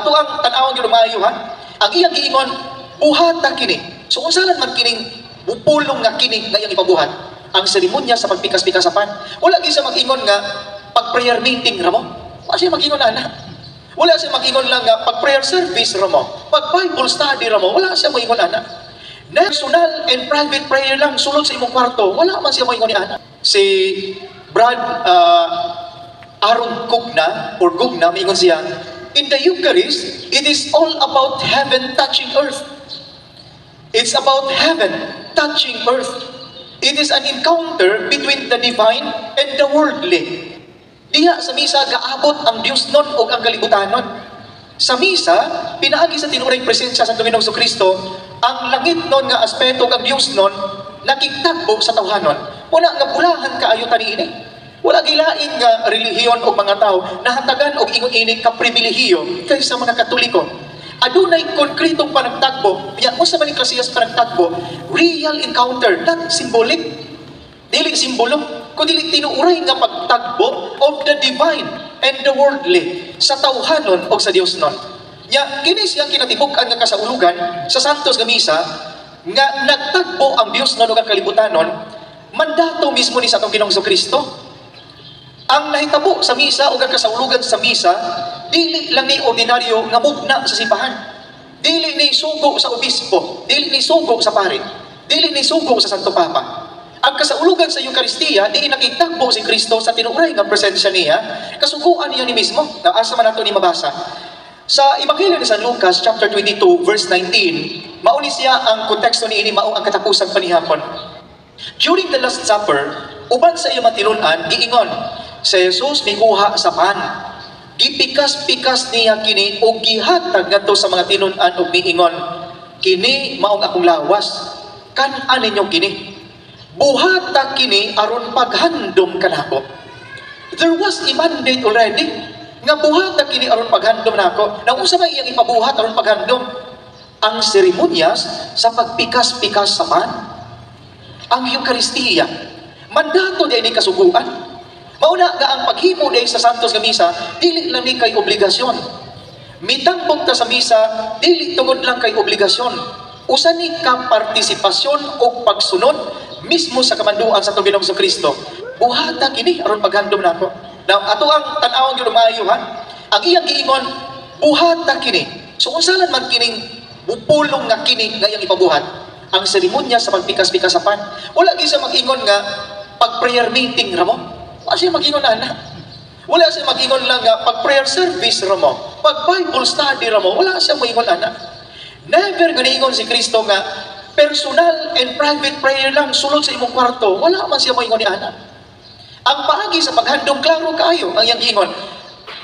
ato ang tan-awang gyud maayo ha. Ang iyang giingon buhat ta kini. So unsa lang man kining bupulong nga kini iyang ipabuhat? Ang seremonya sa pagpikas-pikas sa pan. Wala gyud sa mag-ingon nga pag prayer meeting ra mo. Wala siya mag-ingon ana. Wala siya mag-ingon lang nga pag prayer service ra mo. Pag Bible study ra mo, wala siya mag-ingon ana. Personal and private prayer lang sulod sa imong kwarto, wala man siya mag-ingon ni ana. Si Brad uh, Aaron Gugna or Gugna, mingon siya, in the Eucharist, it is all about heaven touching earth. It's about heaven touching earth. It is an encounter between the divine and the worldly. Diya sa misa gaabot ang Dios nun o ang kalibutanon. Sa misa, pinaagi sa tinuring presensya sa Panginoong so Kristo, ang langit nun nga aspeto ang Dios nun, nakigtagbo sa tawhanon. Una nga bulahan kaayo tani ini. Wala gilain nga relihiyon o mga tao nahatagan og ingon ini ka pribilehiyo kaysa mga Katoliko. Adunay konkretong panagtagbo, ya mo sa man klasiyas panagtagbo, real encounter, not symbolic. Dili simbolo, kundi tinuuray nga pagtagbo of the divine and the worldly sa tawhanon o sa Dios nun. Ya, kini siyang kinatibuk-an nga kasaulugan sa Santos nga misa nga nagtagbo ang Dios nun ug ang kalibutanon mandato mismo ni sa atong Ginoong Kristo. Ang nahitabo sa misa o ang kasaulugan sa misa, dili lang ni ordinaryo nga mugna sa simbahan. Dili ni sugo sa obispo, dili ni sugo sa pare, dili ni sugo sa Santo Papa. Ang kasaulugan sa Eucharistia, di nakitagbo si Kristo sa tinuray nga presensya niya, kasuguan niya ni mismo. Na asa man nato ni mabasa. Sa Ebanghelyo ni San Lucas chapter 22 verse 19, mauni siya ang konteksto ni ini mao ang katapusan panihapon. During the Last Supper, uban sa iya matilunan, giingon, si Jesus mikuha sa pan. Gipikas-pikas niya kini o gihatag ngadto sa mga tinunan og miingon, kini maong akong lawas. Kan-an ninyo kini. Buhata kini aron paghandom kanako. There was a mandate already nga buhata kini aron paghandom nako. Na unsa ba iyang ipabuhat aron paghandom? Ang seremonyas sa pagpikas-pikas sa pan ang Eucharistia. Mandato di ni kasuguan. Mauna nga ang paghimo di sa Santos nga misa, dili lang ni kay obligasyon. Mitambong ta sa misa, dili tungod lang kay obligasyon. Usa ni ka partisipasyon o pagsunod mismo sa kamanduan sa Panginoong sa Kristo. Buhata kini aron paghandom nako. Now, ato ang tan-awang gyud maayo ha. Ang iyang giingon, buhata kini. So unsa lang man kining bupulong nga kini nga iyang ipabuhat? ang seremonya sa pagpikas-pikas sa pan. Wala gyud siya mag-ingon nga pag prayer meeting ra mo. Wala siya mag-ingon ana. Wala siya mag-ingon lang nga pag prayer service ra mo. Pag Bible study ra mo, wala siya mag-ingon ana. Never ganiingon si Kristo nga personal and private prayer lang sulod sa imong kwarto. Wala man siya mag-ingon ni ana. Ang paagi sa paghandom klaro kaayo ang iyang giingon.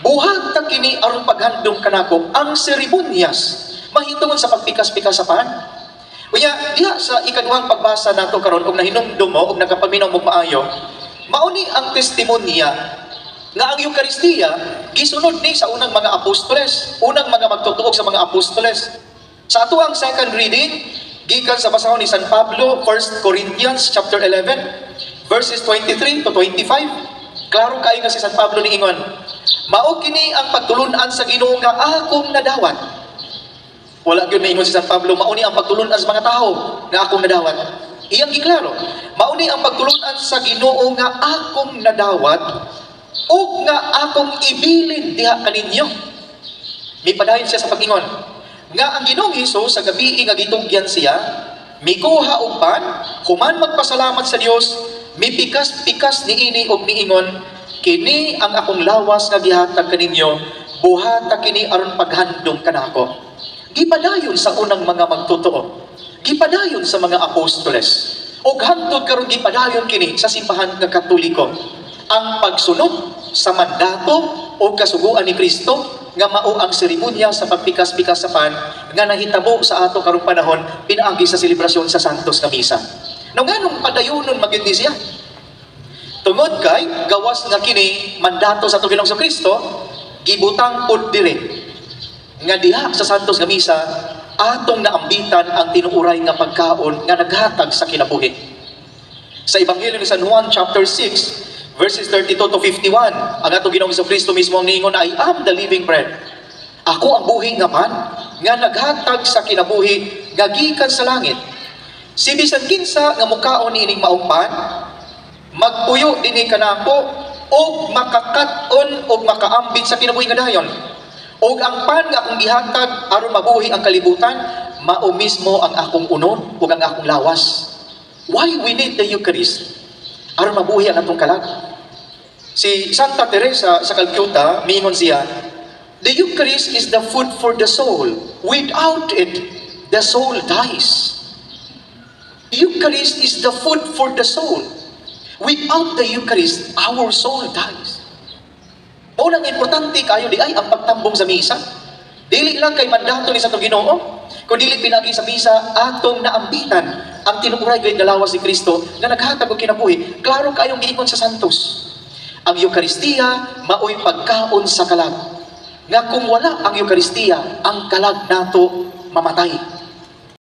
Buhat ta kini aron paghandom kanako ang seremonyas mahitungod sa pagpikas-pikas sa pan. Kunya, diha sa ikaduhang pagbasa nato karon og nahinumdum mo og nagapaminaw mo maayo, mauni ang testimonya nga ang Eucharistia gisunod ni sa unang mga apostoles, unang mga magtutuog sa mga apostoles. Sa ato ang second reading, gikan sa basahon ni San Pablo, 1 Corinthians chapter 11, verses 23 to 25. Klaro kay nga si San Pablo ni ingon, mao kini ang pagtulunan sa Ginoo nga akong nadawat wala gyud maingon si San Pablo, mauni ang pagtulunan sa mga tao nga akong nadawat. Iyang giklaro, mauni ang pagtulunan sa Ginoo nga akong nadawat ug nga akong ibilin diha kaninyo. Mipadayon siya sa pag-ingon nga ang Ginoong Hesus sa gabi nga gitugyan siya mikuha og pan human magpasalamat sa Dios mipikas-pikas niini og miingon kini ang akong lawas nga gihatag kaninyo buhata kini aron paghandom kanako gipadayon sa unang mga magtotoo. Gipadayon sa mga apostoles. O hantod karon gipadayon kini sa simbahan nga Katoliko. Ang pagsunod sa mandato o kasuguan ni Kristo nga mao ang seremonya sa pagpikas-pikas sa pan nga nahitabo sa ato karong panahon pinaagi sa selebrasyon sa Santos nga misa. No nganong padayonon magyud siya? Tungod kay gawas nga kini mandato sa Ginoong sa Kristo gibutang pod dire nga diha sa Santos nga misa atong naambitan ang tinuuray nga pagkaon nga naghatag sa kinabuhi. Sa Ebanghelyo ni San Juan chapter 6 verses 32 to 51, ang atong Ginoong Kristo mismo ang niingon I am the living bread. Ako ang buhi nga pan, nga naghatag sa kinabuhi, nga gikan sa langit. Si bisan kinsa nga mukaon ni ining maong pan, magpuyo dinhi kanako og makakaton og makaambit sa kinabuhi nga dayon. Og ang pan nga akong gihatag aron mabuhi ang kalibutan, mao mismo ang akong unon ug ang akong lawas. Why we need the Eucharist? Aron mabuhi ang atong kalag. Si Santa Teresa sa Calcutta, mingon siya, The Eucharist is the food for the soul. Without it, the soul dies. Eucharist is the food for the soul. Without the Eucharist, our soul dies. O nang importante kayo di ay ang pagtambong sa misa. Dili lang kay mandato ni sa itong ginoo, kung dili pinagi sa misa, atong naambitan ang tinuuray gayud dalawa si Kristo na naghatag og kinabuhi. Klaro kayong giingon sa Santos. Ang Eukaristiya maoy pagkaon sa kalag. Nga kung wala ang Eukaristiya, ang kalag nato mamatay.